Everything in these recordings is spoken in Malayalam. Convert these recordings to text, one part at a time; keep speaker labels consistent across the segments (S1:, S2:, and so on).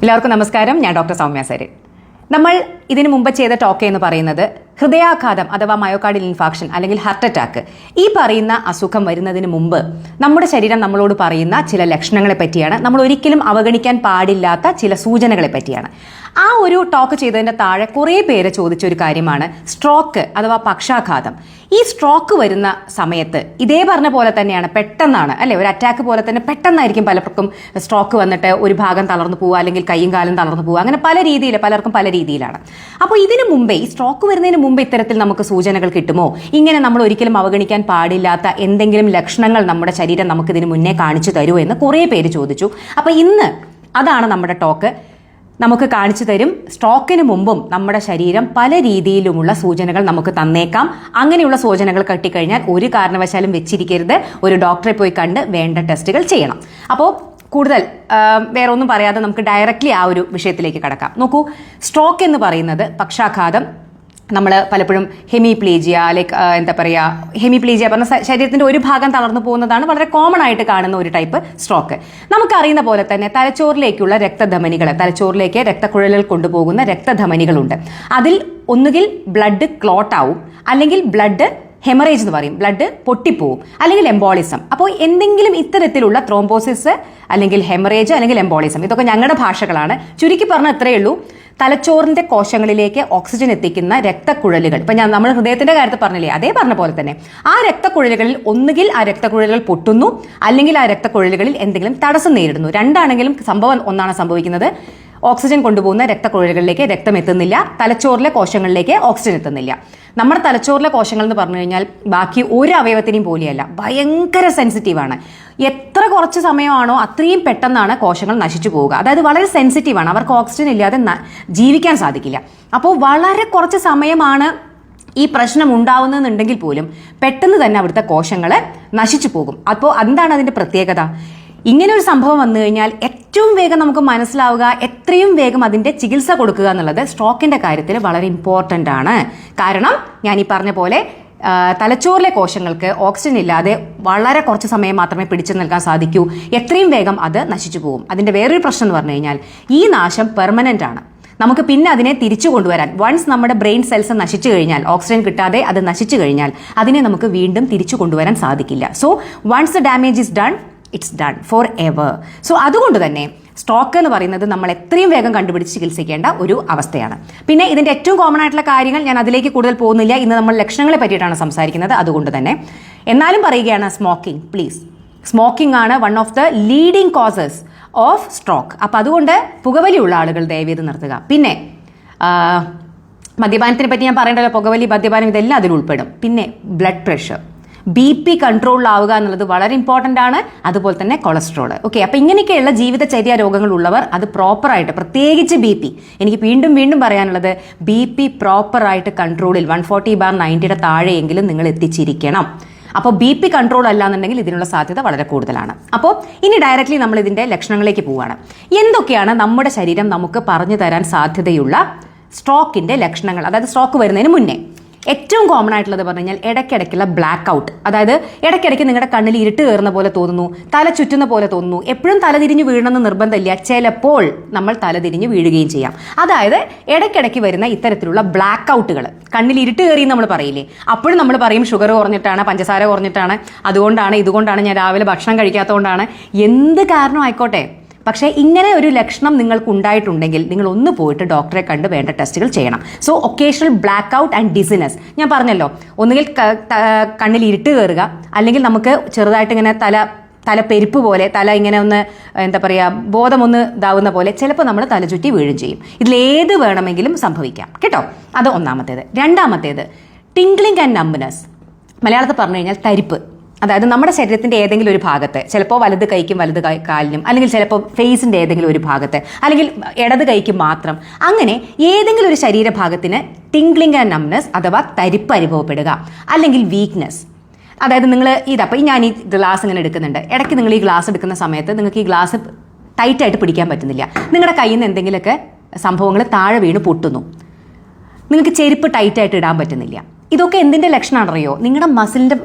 S1: എല്ലാവർക്കും നമസ്കാരം. ഞാൻ ഡോക്ടർ സൗമ്യ സരൻ. നമ്മൾ ഇതിനു മുമ്പ് ചെയ്ത ടോക്ക് എന്ന് പറയുന്നത് ഹൃദയാഘാതം അഥവാ മയോകാർഡിൽ ഇൻഫാക്ഷൻ അല്ലെങ്കിൽ ഹാർട്ട് അറ്റാക്ക് ഈ പറയുന്ന അസുഖം വരുന്നതിന് മുമ്പ് നമ്മുടെ ശരീരം നമ്മളോട് പറയുന്ന ചില ലക്ഷണങ്ങളെ പറ്റിയാണ്. നമ്മൾ ഒരിക്കലും അവഗണിക്കാൻ പാടില്ലാത്ത ചില സൂചനകളെ പറ്റിയാണ്. ആ ഒരു ടോക്ക് ചെയ്തതിന്റെ താഴെ കുറേ പേര് ചോദിച്ച ഒരു കാര്യമാണ് സ്ട്രോക്ക് അഥവാ പക്ഷാഘാതം. ഈ സ്ട്രോക്ക് വരുന്ന സമയത്ത് ഇതേ പറഞ്ഞ പോലെ തന്നെയാണ് പെട്ടെന്നാണ് അല്ലെ? ഒരു അറ്റാക്ക് പോലെ തന്നെ പെട്ടെന്നായിരിക്കും പലർക്കും സ്ട്രോക്ക് വന്നിട്ട് ഒരു ഭാഗം തളർന്നു പോവുക അല്ലെങ്കിൽ കൈയും കാലും തളർന്നു പോവുക. അങ്ങനെ പല രീതിയിൽ പലർക്കും പല രീതിയിലാണ്. അപ്പോൾ ഇതിനു മുമ്പേ ഈ സ്ട്രോക്ക് വരുന്നതിന് മുമ്പ് ഇത്തരത്തിൽ നമുക്ക് സൂചനകൾ കിട്ടുമോ? ഇങ്ങനെ നമ്മൾ ഒരിക്കലും അവഗണിക്കാൻ പാടില്ലാത്ത എന്തെങ്കിലും ലക്ഷണങ്ങൾ നമ്മുടെ ശരീരം നമുക്ക് ഇതിനു മുന്നേ കാണിച്ചു തരുമോ എന്ന് കുറേ പേര് ചോദിച്ചു. അപ്പോൾ ഇന്ന് അതാണ് നമ്മുടെ ടോക്ക് നമുക്ക് കാണിച്ചു തരും സ്ട്രോക്കിന് മുമ്പും നമ്മുടെ ശരീരം പല രീതിയിലുമുള്ള സൂചനകൾ നമുക്ക് തന്നേക്കാം. അങ്ങനെയുള്ള സൂചനകൾ കട്ടിക്കഴിഞ്ഞാൽ ഒരു കാരണവശാലും വെച്ചിരിക്കരുത്. ഒരു ഡോക്ടറെ പോയി കണ്ട് വേണ്ട ടെസ്റ്റുകൾ ചെയ്യണം. അപ്പോൾ കൂടുതൽ വേറെ ഒന്നും പറയാതെ നമുക്ക് ഡയറക്റ്റ്ലി ആ ഒരു വിഷയത്തിലേക്ക് കടക്കാം. നോക്കൂ സ്ട്രോക്ക് എന്ന് പറയുന്നത് പക്ഷാഘാതം നമ്മൾ പലപ്പോഴും ഹെമിപ്ലേജിയ ലൈക്ക് എന്താ പറയുക ഹെമിപ്ലേജിയ പറഞ്ഞ ശരീരത്തിന്റെ ഒരു ഭാഗം തളർന്നു പോകുന്നതാണ് വളരെ കോമൺ ആയിട്ട് കാണുന്ന ഒരു ടൈപ്പ് സ്ട്രോക്ക് നമുക്കറിയുന്ന പോലെ തന്നെ തലച്ചോറിലേക്കുള്ള രക്തധമനികൾ തലച്ചോറിലേക്ക് രക്തക്കുഴലുകൾ കൊണ്ടുപോകുന്ന രക്തധമനികളുണ്ട്. അതിൽ ഒന്നുകിൽ ബ്ലഡ് ക്ലോട്ട് ആവും അല്ലെങ്കിൽ ബ്ലഡ് ഹെമറേജ് എന്ന് പറയും. ബ്ലഡ് പൊട്ടിപ്പോവും. അല്ലെങ്കിൽ എംബോളിസം അപ്പോൾ എന്തെങ്കിലും ഇത്തരത്തിലുള്ള ത്രോംബോസിസ് അല്ലെങ്കിൽ ഹെമറേജ് അല്ലെങ്കിൽ എംബോളിസം ഇതൊക്കെ ഞങ്ങളുടെ ഭാഷകളാണ്. ചുരുക്കി പറഞ്ഞാൽ ഇത്രയേ ഉള്ളൂ. തലച്ചോറിന്റെ കോശങ്ങളിലേക്ക് ഓക്സിജൻ എത്തിക്കുന്ന രക്തക്കുഴലുകൾ. ഇപ്പൊ ഞാൻ നമ്മൾ ഹൃദയത്തിന്റെ കാര്യത്തിൽ പറഞ്ഞില്ലേ? അതേ പറഞ്ഞ പോലെ തന്നെ. ആ രക്തക്കുഴലുകളിൽ ഒന്നുകിൽ ആ രക്തക്കുഴലുകൾ പൊട്ടുന്നു. അല്ലെങ്കിൽ ആ രക്തക്കുഴലുകളിൽ എന്തെങ്കിലും തടസ്സം നേരിടുന്നു. രണ്ടാണെങ്കിലും സംഭവം ഒന്നാണ് സംഭവിക്കുന്നത്. ഓക്സിജൻ കൊണ്ടുപോകുന്ന രക്തക്കുഴലുകളിലേക്ക് രക്തം എത്തുന്നില്ല തലച്ചോറിലെ കോശങ്ങളിലേക്ക് ഓക്സിജൻ എത്തുന്നില്ല. നമ്മുടെ തലച്ചോറിലെ കോശങ്ങൾ എന്ന് പറഞ്ഞു കഴിഞ്ഞാൽ ബാക്കി ഒരു അവയവത്തിനെയും പോലെയല്ല. ഭയങ്കര സെൻസിറ്റീവാണ് എത്ര കുറച്ച് സമയമാണോ അത്രയും പെട്ടെന്നാണ് കോശങ്ങൾ നശിച്ചു പോവുക. അതായത് വളരെ സെൻസിറ്റീവാണ് അവർക്ക് ഓക്സിജൻ ഇല്ലാതെ ജീവിക്കാൻ സാധിക്കില്ല. അപ്പോൾ വളരെ കുറച്ച് സമയമാണ് ഈ പ്രശ്നം ഉണ്ടാവുന്നതെന്നുണ്ടെങ്കിൽ പോലും പെട്ടെന്ന് തന്നെ അവിടുത്തെ കോശങ്ങൾ നശിച്ചു പോകും. അപ്പോൾ എന്താണ് അതിന്റെ പ്രത്യേകത? ഇങ്ങനെ ഒരു സംഭവം വന്നു കഴിഞ്ഞാൽ ഏറ്റവും വേഗം നമുക്ക് മനസ്സിലാവുക എത്രയും വേഗം അതിന്റെ ചികിത്സ കൊടുക്കുക എന്നുള്ളത് സ്ട്രോക്കിന്റെ കാര്യത്തിൽ വളരെ ഇമ്പോർട്ടന്റ് ആണ്. കാരണം ഞാൻ ഈ പറഞ്ഞ പോലെ തലച്ചോറിലെ കോശങ്ങൾക്ക് ഓക്സിജൻ ഇല്ലാതെ വളരെ കുറച്ച് സമയം മാത്രമേ പിടിച്ചു നിൽക്കാൻ സാധിക്കൂ. എത്രയും വേഗം അത് നശിച്ചു പോകും. അതിന്റെ വേറൊരു പ്രശ്നം എന്ന് പറഞ്ഞു കഴിഞ്ഞാൽ ഈ നാശം പെർമനന്റ് ആണ്. നമുക്ക് പിന്നെ അതിനെ തിരിച്ചു കൊണ്ടുവരാൻ വൺസ് നമ്മുടെ ബ്രെയിൻ സെൽസ് നശിച്ചു കഴിഞ്ഞാൽ ഓക്സിജൻ കിട്ടാതെ അത് നശിച്ചു കഴിഞ്ഞാൽ അതിനെ നമുക്ക് വീണ്ടും തിരിച്ചു കൊണ്ടുവരാൻ സാധിക്കില്ല. So once the damage is done it's done forever so അതുകൊണ്ട് തന്നെ സ്റ്റോക്ക് എന്ന് പറയുന്നത് നമ്മൾ എത്രയും വേഗം കണ്ടുപിടിച്ച് ചികിത്സിക്കേണ്ട ഒരു അവസ്ഥയാണ്. പിന്നെ ഇതിന്റെ ഏറ്റവും കോമൺ ആയിട്ടുള്ള കാര്യങ്ങൾ ഞാൻ അതിലേക്ക് കൂടുതൽ പോകുന്നില്ല. ഇന്ന് നമ്മൾ ലക്ഷണങ്ങളെ പറ്റിയിട്ടാണ് സംസാരിക്കുന്നത്. അതുകൊണ്ട് തന്നെ എന്നാലും പറയുകയാണ് സ്മോക്കിംഗ് പ്ലീസ് സ്മോക്കിംഗ് ആണ് one of the leading causes of stroke അപ്പം അതുകൊണ്ട് പുകവലിയുള്ള ആളുകൾ ദയവേത് നിർത്തുക. പിന്നെ മദ്യപാനത്തിനെ പറ്റി ഞാൻ പറയേണ്ടല്ലോ. പുകവലി മദ്യപാനം ഇതെല്ലാം അതിൽ ഉൾപ്പെടും. പിന്നെ ബ്ലഡ് പ്രഷർ ബി പി കൺട്രോളിലാവുക എന്നുള്ളത് വളരെ ഇമ്പോർട്ടന്റ് ആണ്. അതുപോലെ തന്നെ കൊളസ്ട്രോൾ ഓക്കെ അപ്പം ഇങ്ങനെയൊക്കെയുള്ള ജീവിതചര്യ രോഗങ്ങളുള്ളവർ അത് പ്രോപ്പറായിട്ട് പ്രത്യേകിച്ച് ബി പി എനിക്ക് വീണ്ടും വീണ്ടും പറയാനുള്ളത് ബി പി പ്രോപ്പറായിട്ട് കൺട്രോളിൽ വൺ ഫോർട്ടി ബാർ നയന്റിയുടെ താഴെയെങ്കിലും നിങ്ങൾ എത്തിച്ചിരിക്കണം. അപ്പോൾ ബി പി കൺട്രോൾ അല്ല എന്നുണ്ടെങ്കിൽ ഇതിനുള്ള സാധ്യത വളരെ കൂടുതലാണ്. അപ്പോൾ ഇനി ഡയറക്റ്റ്ലി നമ്മൾ ഇതിന്റെ ലക്ഷണങ്ങളിലേക്ക് പോവുകയാണ് എന്തൊക്കെയാണ് നമ്മുടെ ശരീരം നമുക്ക് പറഞ്ഞു തരാൻ സാധ്യതയുള്ള സ്ട്രോക്കിന്റെ ലക്ഷണങ്ങൾ? അതായത് സ്ട്രോക്ക് വരുന്നതിന് മുന്നേ. ഏറ്റവും കോമൺ ആയിട്ടുള്ളത് പറഞ്ഞു കഴിഞ്ഞാൽ ഇടയ്ക്കിടയ്ക്കുള്ള ബ്ലാക്ക് ഔട്ട് അതായത് ഇടയ്ക്കിടയ്ക്ക് നിങ്ങളുടെ കണ്ണിൽ ഇരുട്ട് കയറുന്ന പോലെ തോന്നുന്നു തല ചുറ്റുന്ന പോലെ തോന്നുന്നു. എപ്പോഴും തലതിരിഞ്ഞ് വീഴണമെന്ന് നിർബന്ധമില്ല. ചിലപ്പോൾ നമ്മൾ തലതിരിഞ്ഞ് വീഴുകയും ചെയ്യാം. അതായത് ഇടയ്ക്കിടയ്ക്ക് വരുന്ന ഇത്തരത്തിലുള്ള ബ്ലാക്ക് ഔട്ടുകൾ കണ്ണിൽ ഇരുട്ട് കയറി നമ്മൾ പറയില്ലേ? അപ്പോഴും നമ്മൾ പറയും ഷുഗർ കുറഞ്ഞിട്ടാണ് പഞ്ചസാര കുറഞ്ഞിട്ടാണ്. അതുകൊണ്ടാണ് ഇതുകൊണ്ടാണ് ഞാൻ രാവിലെ ഭക്ഷണം കഴിക്കാത്തതുകൊണ്ടാണ്. എന്ത് കാരണം ആയിക്കോട്ടെ. പക്ഷേ ഇങ്ങനെ ഒരു ലക്ഷണം നിങ്ങൾക്ക് ഉണ്ടായിട്ടുണ്ടെങ്കിൽ നിങ്ങൾ ഒന്ന് പോയിട്ട് ഡോക്ടറെ കണ്ട് വേണ്ട ടെസ്റ്റുകൾ ചെയ്യണം. So occasional blackout and dizziness ഞാൻ പറഞ്ഞല്ലോ ഒന്നുകിൽ കണ്ണിൽ ഇരുട്ട് കയറുക അല്ലെങ്കിൽ നമുക്ക് ചെറുതായിട്ട് ഇങ്ങനെ തല തല പെരുപ്പ് പോലെ തല ഇങ്ങനെ ഒന്ന് എന്താ പറയുക ബോധമൊന്ന് ഇതാവുന്ന പോലെ ചിലപ്പോൾ നമ്മൾ തല ചുറ്റി വീഴും ചെയ്യും. ഇതിലേത് വേണമെങ്കിലും സംഭവിക്കാം. കേട്ടോ? അത് ഒന്നാമത്തേത്. രണ്ടാമത്തേത് ടിങ്ക്ലിംഗ് ആൻഡ് നമ്പനസ് മലയാളത്തിൽ പറഞ്ഞു കഴിഞ്ഞാൽ തരിപ്പ്. അതായത് നമ്മുടെ ശരീരത്തിന്റെ ഏതെങ്കിലും ഒരു ഭാഗത്തെ ചിലപ്പോൾ വലത് കൈക്കും വലത് കാലിനും അല്ലെങ്കിൽ ചിലപ്പോൾ ഫേസിന്റെ ഏതെങ്കിലും ഒരു ഭാഗത്തെ അല്ലെങ്കിൽ ഇടത് കൈക്ക് മാത്രം അങ്ങനെ ഏതെങ്കിലും ഒരു ശരീരഭാഗത്തിന് ടിംഗ്ലിംഗ് ആൻഡ് നംനസ് അഥവാ തരിപ്പ് അനുഭവപ്പെടുക അല്ലെങ്കിൽ വീക്ക്നെസ് അതായത് നിങ്ങൾ ഇതപ്പോൾ ഞാൻ ഈ ഗ്ലാസ് ഇങ്ങനെ എടുക്കുന്നുണ്ട്. ഇടയ്ക്ക് നിങ്ങൾ ഈ ഗ്ലാസ് എടുക്കുന്ന സമയത്ത് നിങ്ങൾക്ക് ഈ ഗ്ലാസ് ടൈറ്റായിട്ട് പിടിക്കാൻ പറ്റുന്നില്ല. നിങ്ങളുടെ കയ്യിൽ നിന്ന് എന്തെങ്കിലുമൊക്കെ സംഭവങ്ങൾ താഴെ വീണ് പൊട്ടുന്നു. നിങ്ങൾക്ക് ചെരുപ്പ് ടൈറ്റായിട്ട് ഇടാൻ പറ്റുന്നില്ല. ഇതൊക്കെ എന്തിന്റെ ലക്ഷണമാണ് അറിയോ നിങ്ങളുടെ മസിലിന്റെ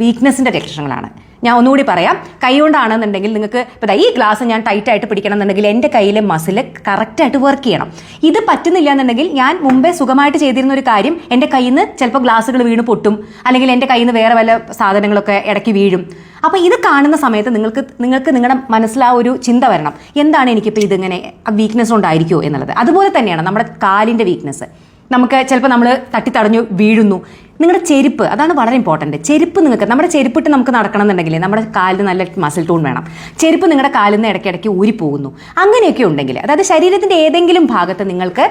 S1: വീക്ക്നെസ്സിന്റെ ലക്ഷണങ്ങളാണ്. ഞാൻ ഒന്നുകൂടി പറയാം. കൈ കൊണ്ടാണെന്നുണ്ടെങ്കിൽ നിങ്ങൾക്ക് ഇപ്പോൾ ഈ ഗ്ലാസ് ഞാൻ ടൈറ്റായിട്ട് പിടിക്കണം എന്നുണ്ടെങ്കിൽ എന്റെ കയ്യിലെ മസിൽ കറക്റ്റായിട്ട് വർക്ക് ചെയ്യണം. ഇത് പറ്റുന്നില്ല എന്നുണ്ടെങ്കിൽ ഞാൻ മുമ്പേ സുഖമായിട്ട് ചെയ്തിരുന്ന ഒരു കാര്യം എന്റെ കയ്യിൽ നിന്ന് ചിലപ്പോൾ ഗ്ലാസ്സുകൾ വീണ് പൊട്ടും. അല്ലെങ്കിൽ എന്റെ കയ്യിൽ നിന്ന് വേറെ വല്ല സാധനങ്ങളൊക്കെ ഇടയ്ക്ക് വീഴും. അപ്പോൾ ഇത് കാണുന്ന സമയത്ത് നിങ്ങൾക്ക് നിങ്ങൾക്ക് നിങ്ങളുടെ മനസ്സിൽ ആ ഒരു ചിന്ത വരണം. എന്താണ് എനിക്കിപ്പോൾ ഇതിങ്ങനെ വീക്ക്നെസ് ഉണ്ടായിരിക്കുമോ എന്നുള്ളത്. അതുപോലെ തന്നെയാണ് നമ്മുടെ കാലിന്റെ വീക്ക്നെസ് നമുക്ക് ചിലപ്പോൾ നമ്മൾ തട്ടിത്തടഞ്ഞു വീഴുന്നു. നിങ്ങളുടെ ചെരുപ്പ് അതാണ് വളരെ ഇമ്പോർട്ടന്റ് ചെരുപ്പ് നിങ്ങൾക്ക് നമ്മുടെ ചെരുപ്പിട്ട് നമുക്ക് നടക്കണം എന്നുണ്ടെങ്കിൽ നമ്മുടെ കാലിന് നല്ല മസിൽ ടൂൺ വേണം. ചെരുപ്പ് നിങ്ങളുടെ കാലിൽ നിന്ന് ഇടയ്ക്കിടയ്ക്ക് ഊരിപ്പോകുന്നു. അങ്ങനെയൊക്കെ ഉണ്ടെങ്കിൽ അതായത് ശരീരത്തിന്റെ ഏതെങ്കിലും ഭാഗത്ത് നിങ്ങൾക്ക്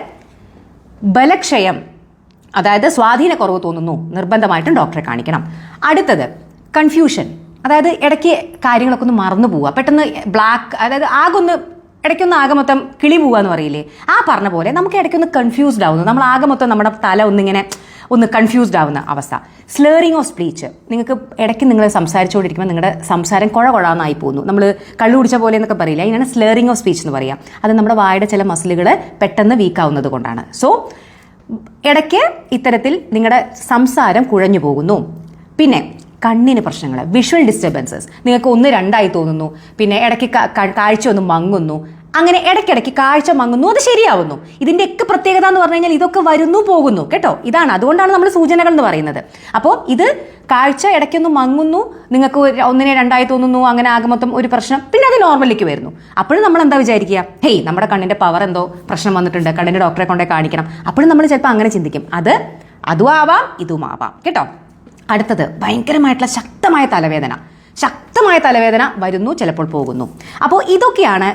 S1: ബലക്ഷയം അതായത് സ്വാധീനക്കുറവ് തോന്നുന്നു നിർബന്ധമായിട്ടും ഡോക്ടറെ കാണിക്കണം. അടുത്തത് കൺഫ്യൂഷൻ അതായത് ഇടയ്ക്ക് കാര്യങ്ങളൊക്കെ ഒന്ന് മറന്നു പോവുക. പെട്ടെന്ന് ബ്ലാക്ക് അതായത് ആകെ ഒന്ന് ഇടയ്ക്കൊന്ന് ആകെ മൊത്തം കിളി പോവുക എന്ന് പറയില്ലേ? ആ പറഞ്ഞ പോലെ നമുക്ക് ഇടയ്ക്കൊന്ന് കൺഫ്യൂസ്ഡ് ആവുന്നു. നമ്മൾ ആകെ മൊത്തം നമ്മുടെ തല ഒന്നിങ്ങനെ ഒന്ന് കൺഫ്യൂസ്ഡ് ആവുന്ന അവസ്ഥ. സ്ലേറിങ് ഓഫ് സ്പീച്ച് നിങ്ങൾക്ക് ഇടയ്ക്ക് നിങ്ങൾ സംസാരിച്ചുകൊണ്ടിരിക്കുമ്പോൾ നിങ്ങളുടെ സംസാരം കുഴ കുഴാന്നായി പോകുന്നു. നമ്മൾ കള്ളു കുടിച്ച പോലെ എന്നൊക്കെ പറയില്ല? ഇതിനാണ് സ്ലേറിങ് ഓഫ് സ്പീച്ച് എന്ന് പറയാം. അത് നമ്മുടെ വായുടെ ചില മസിലുകൾ പെട്ടെന്ന് വീക്കാവുന്നത് കൊണ്ടാണ്. സോ ഇടയ്ക്ക് ഇത്തരത്തിൽ നിങ്ങളുടെ സംസാരം കുഴഞ്ഞു പോകുന്നു. പിന്നെ കണ്ണിന് പ്രശ്നങ്ങൾ വിഷ്വൽ ഡിസ്റ്റർബൻസസ് നിങ്ങൾക്ക് ഒന്ന് രണ്ടായി തോന്നുന്നു പിന്നെ ഇടയ്ക്ക് കാഴ്ച ഒന്ന് മങ്ങുന്നു. അങ്ങനെ ഇടയ്ക്കിടയ്ക്ക് കാഴ്ച മങ്ങുന്നു അത് ശരിയാവുന്നു. ഇതിന്റെയൊക്കെ പ്രത്യേകത എന്ന് പറഞ്ഞു കഴിഞ്ഞാൽ ഇതൊക്കെ വരുന്നു പോകുന്നു കേട്ടോ? ഇതാണ്. അതുകൊണ്ടാണ് നമ്മൾ സൂചനകൾ എന്ന് പറയുന്നത്. അപ്പോൾ ഇത് കാഴ്ച ഇടയ്ക്കൊന്ന് മങ്ങുന്നു നിങ്ങൾക്ക് ഒന്നിനെ രണ്ടായി തോന്നുന്നു അങ്ങനെ ആകെ മൊത്തം ഒരു പ്രശ്നം പിന്നെ അത് നോർമലിലേക്ക് വരുന്നു. അപ്പോഴും നമ്മൾ എന്താ വിചാരിക്കുക? ഹേയ് നമ്മുടെ കണ്ണിന്റെ പവർ എന്തോ പ്രശ്നം വന്നിട്ടുണ്ട് കണ്ണിന്റെ ഡോക്ടറെ കൊണ്ടേ കാണിക്കണം. അപ്പോഴും നമ്മൾ ചിലപ്പോൾ അങ്ങനെ ചിന്തിക്കും. അത് അതും ആവാം ഇതും ആവാം കേട്ടോ? അടുത്തത് ഭയങ്കരമായിട്ടുള്ള ശക്തമായ തലവേദന. ശക്തമായ തലവേദന വരുന്നു ചിലപ്പോൾ പോകുന്നു. അപ്പോൾ ഇതൊക്കെയാണ്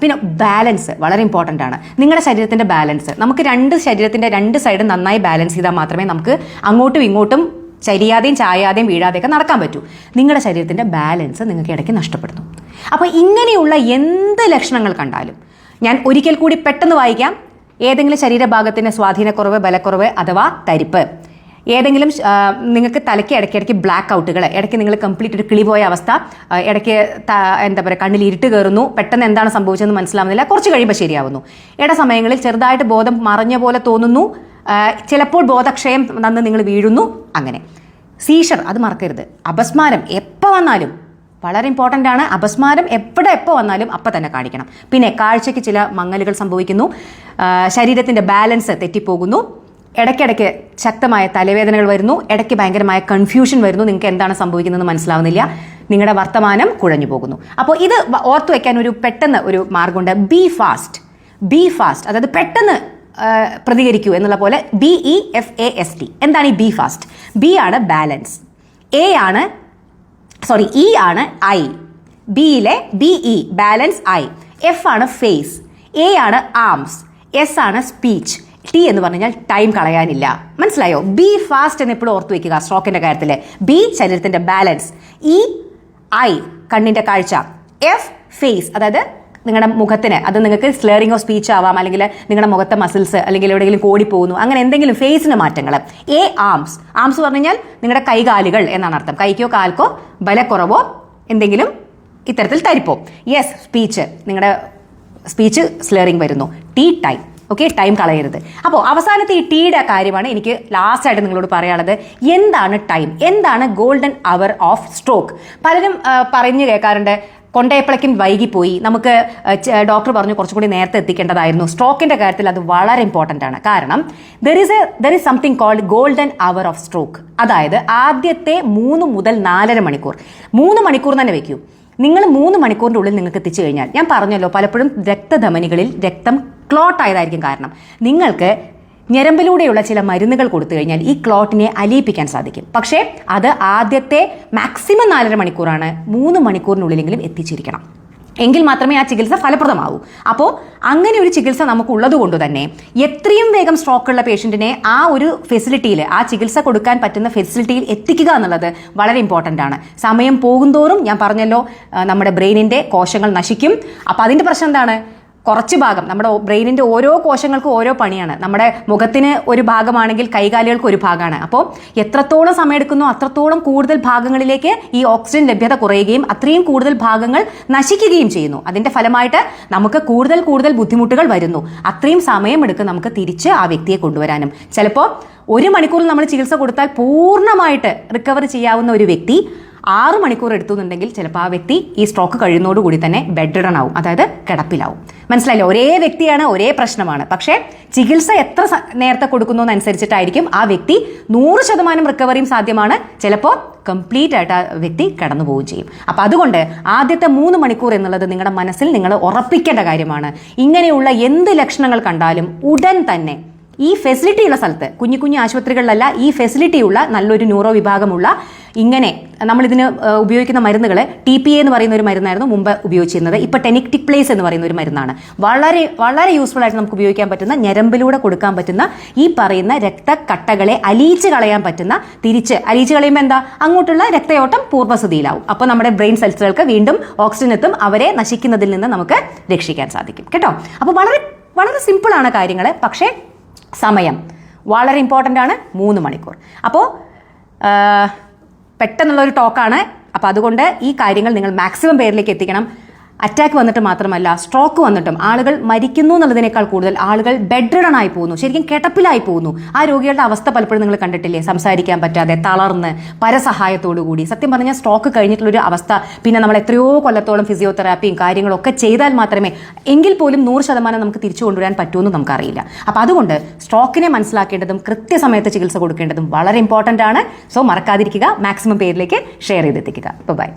S1: പിന്നെ ബാലൻസ് വളരെ ഇമ്പോർട്ടന്റ് ആണ്. നിങ്ങളുടെ ശരീരത്തിന്റെ ബാലൻസ്. നമുക്ക് രണ്ട് ശരീരത്തിന്റെ രണ്ട് സൈഡ് നന്നായി ബാലൻസ് ചെയ്താൽ മാത്രമേ നമുക്ക് അങ്ങോട്ടും ഇങ്ങോട്ടും ചരിയാതെയും ചായാതെയും വീഴാതെയൊക്കെ നടക്കാൻ പറ്റൂ. നിങ്ങളുടെ ശരീരത്തിന്റെ ബാലൻസ് നിങ്ങൾക്ക് ഇടയ്ക്ക് നഷ്ടപ്പെടുന്നു. അപ്പോൾ ഇങ്ങനെയുള്ള എന്ത് ലക്ഷണങ്ങൾ കണ്ടാലും ഞാൻ ഒരിക്കൽ കൂടി പെട്ടെന്ന് വായിക്കാം. ഏതെങ്കിലും ശരീരഭാഗത്തിന് സ്വാധീനക്കുറവ് ബലക്കുറവ് അഥവാ തരിപ്പ്. ഏതെങ്കിലും നിങ്ങൾക്ക് തലയ്ക്ക് ഇടയ്ക്ക് ഇടയ്ക്ക് ബ്ലാക്ക് ഔട്ടുകൾ ഇടയ്ക്ക് നിങ്ങൾ കംപ്ലീറ്റ് ഒരു കിളി പോയ അവസ്ഥ ഇടയ്ക്ക് എന്താ പറയുക കണ്ണിൽ ഇരുട്ട് കയറുന്നു പെട്ടെന്ന് എന്താണ് സംഭവിച്ചതെന്ന് മനസ്സിലാവുന്നില്ല കുറച്ച് കഴിയുമ്പോൾ ശരിയാവുന്നു. ഇട സമയങ്ങളിൽ ചെറുതായിട്ട് ബോധം മറഞ്ഞ പോലെ തോന്നുന്നു ചിലപ്പോൾ ബോധക്ഷയം നന്ന് നിങ്ങൾ വീഴുന്നു അങ്ങനെ. സീഷർ അത് മറക്കരുത്. അപസ്മാരം എപ്പോൾ വന്നാലും വളരെ ഇമ്പോർട്ടന്റ് ആണ്. അപസ്മാരം എവിടെ എപ്പോൾ വന്നാലും അപ്പം തന്നെ കാണിക്കണം. പിന്നെ കാഴ്ചയ്ക്ക് ചില മങ്ങലുകൾ സംഭവിക്കുന്നു ശരീരത്തിന്റെ ബാലൻസ് തെറ്റിപ്പോകുന്നു ഇടയ്ക്കിടയ്ക്ക് ശക്തമായ തലവേദനകൾ വരുന്നു. ഇടയ്ക്ക് ഭയങ്കരമായ കൺഫ്യൂഷൻ വരുന്നു. നിങ്ങൾക്ക് എന്താണ് സംഭവിക്കുന്നതെന്ന് മനസ്സിലാവുന്നില്ല. നിങ്ങളുടെ വർത്തമാനം കുഴഞ്ഞു പോകുന്നു. അപ്പോൾ ഇത് ഓർത്തു വെക്കാൻ ഒരു പെട്ടെന്ന് ഒരു മാർഗമുണ്ട്. ബി ഫാസ്റ്റ് ബി ഫാസ്റ്റ് അതായത് പെട്ടെന്ന് പ്രതികരിക്കൂ എന്നുള്ള പോലെ B E F A S T എന്താണ് ഈ ബി ഫാസ്റ്റ് ബി ആണ് ബാലൻസ് എ ആണ് സോറി ഇ ആണ് ഐ ബിയിലെ B E balance I F ആണ് ഫേസ് എ ആണ് ആംസ് എസ് ആണ് സ്പീച്ച് ടി എന്ന് പറഞ്ഞാൽ ടൈം കളയാനില്ല. മനസ്സിലായോ? ബി ഫാസ്റ്റ് എന്ന് എപ്പോഴും ഓർത്തു വെക്കുക സ്ട്രോക്കിന്റെ കാര്യത്തിൽ ബി ശരീരത്തിന്റെ ബാലൻസ് ഇ ഐ കണ്ണിന്റെ കാഴ്ച. എഫ് ഫേസ് അതായത് നിങ്ങളുടെ മുഖത്തിന്. അത് നിങ്ങൾക്ക് സ്ലേറിംഗ് ഓഫ് സ്പീച്ച് ആവാം അല്ലെങ്കിൽ നിങ്ങളുടെ മുഖത്തെ മസിൽസ് അല്ലെങ്കിൽ എവിടെയെങ്കിലും കോടി പോകുന്നു അങ്ങനെ എന്തെങ്കിലും ഫേസിന് മാറ്റങ്ങൾ. എ ആംസ് ആംസ് പറഞ്ഞു കഴിഞ്ഞാൽ നിങ്ങളുടെ കൈകാലുകൾ എന്നാണ് അർത്ഥം. കൈക്കോ കാൽക്കോ ബലക്കുറവോ എന്തെങ്കിലും ഇത്തരത്തിൽ തരിപ്പോ. യെസ് സ്പീച്ച് നിങ്ങളുടെ സ്പീച്ച് സ്ലേറിംഗ് വരുന്നു. ടി ടൈം ഓക്കെ ടൈം കളയരുത്. അപ്പോൾ അവസാനത്തെ ഈ ടീയുടെ കാര്യമാണ് എനിക്ക് ലാസ്റ്റ് ആയിട്ട് നിങ്ങളോട് പറയാനുള്ളത്. എന്താണ് ടൈം എന്താണ് ഗോൾഡൻ അവർ ഓഫ് സ്ട്രോക്ക് പലരും പറഞ്ഞു കേൾക്കാറുണ്ട് കൊണ്ടയപ്പളയ്ക്കും വൈകിപ്പോയി. നമുക്ക് ഡോക്ടർ പറഞ്ഞു കുറച്ചും കൂടി നേരത്തെ എത്തിക്കേണ്ടതായിരുന്നു. സ്ട്രോക്കിന്റെ കാര്യത്തിൽ അത് വളരെ ഇമ്പോർട്ടന്റ് ആണ്. കാരണം there is a there is something called golden hour of stroke അതായത് ആദ്യത്തെ മൂന്ന് മുതൽ നാലര മണിക്കൂർ. മൂന്ന് മണിക്കൂർ തന്നെ വെക്കൂ. നിങ്ങൾ മൂന്ന് മണിക്കൂറിന്റെ ഉള്ളിൽ നിങ്ങൾക്ക് എത്തിച്ചു കഴിഞ്ഞാൽ ഞാൻ പറഞ്ഞല്ലോ പലപ്പോഴും രക്തധമനികളിൽ രക്തം ക്ലോട്ട് ആയതായിരിക്കും കാരണം. നിങ്ങൾക്ക് ഞരമ്പിലൂടെയുള്ള ചില മരുന്നുകൾ കൊടുത്തു കഴിഞ്ഞാൽ ഈ ക്ലോട്ടിനെ അലിയിപ്പിക്കാൻ സാധിക്കും. പക്ഷേ അത് ആദ്യത്തെ മാക്സിമം നാലര മണിക്കൂറാണ്. മൂന്ന് മണിക്കൂറിനുള്ളിലെങ്കിലും എത്തിച്ചിരിക്കണം. എങ്കിൽ മാത്രമേ ആ ചികിത്സ ഫലപ്രദമാവൂ. അപ്പോൾ അങ്ങനെ ഒരു ചികിത്സ നമുക്ക് ഉള്ളത് കൊണ്ട് തന്നെ എത്രയും വേഗം സ്ട്രോക്കുള്ള പേഷ്യന്റിനെ ആ ഒരു ഫെസിലിറ്റിയിൽ ആ ചികിത്സ കൊടുക്കാൻ പറ്റുന്ന ഫെസിലിറ്റിയിൽ എത്തിക്കുക എന്നുള്ളത് വളരെ ഇമ്പോർട്ടന്റ് ആണ്. സമയം പോകുന്തോറും ഞാൻ പറഞ്ഞല്ലോ നമ്മുടെ ബ്രെയിനിന്റെ കോശങ്ങൾ നശിക്കും. അപ്പോൾ അതിന്റെ പ്രശ്നം എന്താണ്? കുറച്ച് ഭാഗം നമ്മുടെ ബ്രെയിനിന്റെ ഓരോ കോശങ്ങൾക്കും ഓരോ പണിയാണ്. നമ്മുടെ മുഖത്തിന് ഒരു ഭാഗമാണെങ്കിൽ കൈകാലുകൾക്ക് ഒരു ഭാഗമാണ്. അപ്പോൾ എത്രത്തോളം സമയമെടുക്കുന്നു അത്രത്തോളം കൂടുതൽ ഭാഗങ്ങളിലേക്ക് ഈ ഓക്സിജൻ ലഭ്യത കുറയുകയും അത്രയും കൂടുതൽ ഭാഗങ്ങൾ നശിക്കുകയും ചെയ്യുന്നു. അതിന്റെ ഫലമായിട്ട് നമുക്ക് കൂടുതൽ കൂടുതൽ ബുദ്ധിമുട്ടുകൾ വരുന്നു. അത്രയും സമയമെടുക്കും നമുക്ക് തിരിച്ച് ആ വ്യക്തിയെ കൊണ്ടുവരാനും. ചിലപ്പോൾ ഒരു മണിക്കൂറിൽ നമ്മൾ ചികിത്സ കൊടുത്താൽ പൂർണമായിട്ട് റിക്കവർ ചെയ്യാവുന്ന ഒരു വ്യക്തി ആറ് മണിക്കൂർ എടുത്തുന്നുണ്ടെങ്കിൽ ചിലപ്പോൾ ആ വ്യക്തി ഈ സ്ട്രോക്ക് കഴിയുന്നതോടുകൂടി തന്നെ ബെഡ് റിഡൺ ആവും അതായത് കിടപ്പിലാവും. മനസ്സിലായില്ലേ? ഒരേ വ്യക്തിയാണ് ഒരേ പ്രശ്നമാണ്. പക്ഷേ ചികിത്സ എത്ര നേരത്തെ കൊടുക്കുന്നതനുസരിച്ചിട്ടായിരിക്കും ആ വ്യക്തി നൂറ് ശതമാനം റിക്കവറിയും സാധ്യമാണ്. ചിലപ്പോൾ കംപ്ലീറ്റ് ആയിട്ട് ആ വ്യക്തി കടന്നു പോവുകയും ചെയ്യും. അപ്പം അതുകൊണ്ട് ആദ്യത്തെ മൂന്ന് മണിക്കൂർ എന്നുള്ളത് നിങ്ങളുടെ മനസ്സിൽ നിങ്ങൾ ഉറപ്പിക്കേണ്ട കാര്യമാണ്. ഇങ്ങനെയുള്ള എന്ത് ലക്ഷണങ്ങൾ കണ്ടാലും ഉടൻ തന്നെ ഈ ഫെസിലിറ്റി ഉള്ള സ്ഥലത്ത് കുഞ്ഞു കുഞ്ഞു ആശുപത്രികളിലല്ല ഈ ഫെസിലിറ്റി ഉള്ള നല്ലൊരു ന്യൂറോ വിഭാഗമുള്ള ഇങ്ങനെ നമ്മളിതിന് ഉപയോഗിക്കുന്ന മരുന്നുകൾ ടി പി എന്ന് പറയുന്ന ഒരു മരുന്നായിരുന്നു മുമ്പ് ഉപയോഗിച്ചിരുന്നത്. ഇപ്പോൾ ടെനിക്ടിക് പ്ലേസ് എന്ന് പറയുന്ന ഒരു മരുന്നാണ്. വളരെ വളരെ യൂസ്ഫുൾ ആയിട്ട് നമുക്ക് ഉപയോഗിക്കാൻ പറ്റുന്ന ഞരമ്പിലൂടെ കൊടുക്കാൻ പറ്റുന്ന ഈ പറയുന്ന രക്തക്കട്ടകളെ അലിയിച്ച് കളയാൻ പറ്റുന്ന തിരിച്ച് അലിയിച്ച് കളയുമ്പോൾ എന്താ? അങ്ങോട്ടുള്ള രക്തയോട്ടം പൂർവസ്ഥിതിയിലാവും. അപ്പോൾ നമ്മുടെ ബ്രെയിൻ സെൽസുകൾക്ക് വീണ്ടും ഓക്സിജൻ എത്തും അവരെ നശിക്കുന്നതിൽ നിന്ന് നമുക്ക് രക്ഷിക്കാൻ സാധിക്കും. കേട്ടോ? അപ്പോൾ വളരെ വളരെ സിമ്പിളാണ് കാര്യങ്ങൾ പക്ഷേ സമയം വളരെ ഇമ്പോർട്ടന്റ് ആണ്. മൂന്ന് മണിക്കൂർ. അപ്പോൾ പെട്ടെന്നുള്ള ഒരു ടോക്കാണ്. അപ്പോൾ അതുകൊണ്ട് ഈ കാര്യങ്ങൾ നിങ്ങൾ മാക്സിമം പേരിലേക്ക് എത്തിക്കണം. അറ്റാക്ക് വന്നിട്ട് മാത്രമല്ല സ്ട്രോക്ക് വന്നിട്ടും ആളുകൾ മരിക്കുന്നു എന്നുള്ളതിനേക്കാൾ കൂടുതൽ ആളുകൾ ബെഡ് റിഡൺ ആയി പോകുന്നു. ശരിക്കും കിടപ്പിലായി പോകുന്നു. ആ രോഗികളുടെ അവസ്ഥ പലപ്പോഴും നിങ്ങൾ കണ്ടിട്ടില്ലേ? സംസാരിക്കാൻ പറ്റാതെ തളർന്ന് പരസഹായത്തോടു കൂടി. സത്യം പറഞ്ഞാൽ സ്ട്രോക്ക് കഴിഞ്ഞിട്ടുള്ളൊരു അവസ്ഥ പിന്നെ നമ്മൾ എത്രയോ കൊല്ലത്തോളം ഫിസിയോതെറാപ്പിയും കാര്യങ്ങളൊക്കെ ചെയ്താൽ മാത്രമേ എങ്കിൽ പോലും നൂറ് ശതമാനം നമുക്ക് തിരിച്ചു കൊണ്ടുവരാൻ പറ്റുമെന്ന് നമുക്കറിയില്ല. അപ്പോൾ അതുകൊണ്ട് സ്ട്രോക്കിനെ മനസ്സിലാക്കേണ്ടതും കൃത്യസമയത്ത് ചികിത്സ കൊടുക്കേണ്ടതും വളരെ ഇമ്പോർട്ടന്റ് ആണ്. സോ മറക്കാതിരിക്കുക. മാക്സിമം പേരിലേക്ക് ഷെയർ ചെയ്തെത്തിക്കുക. ബൈ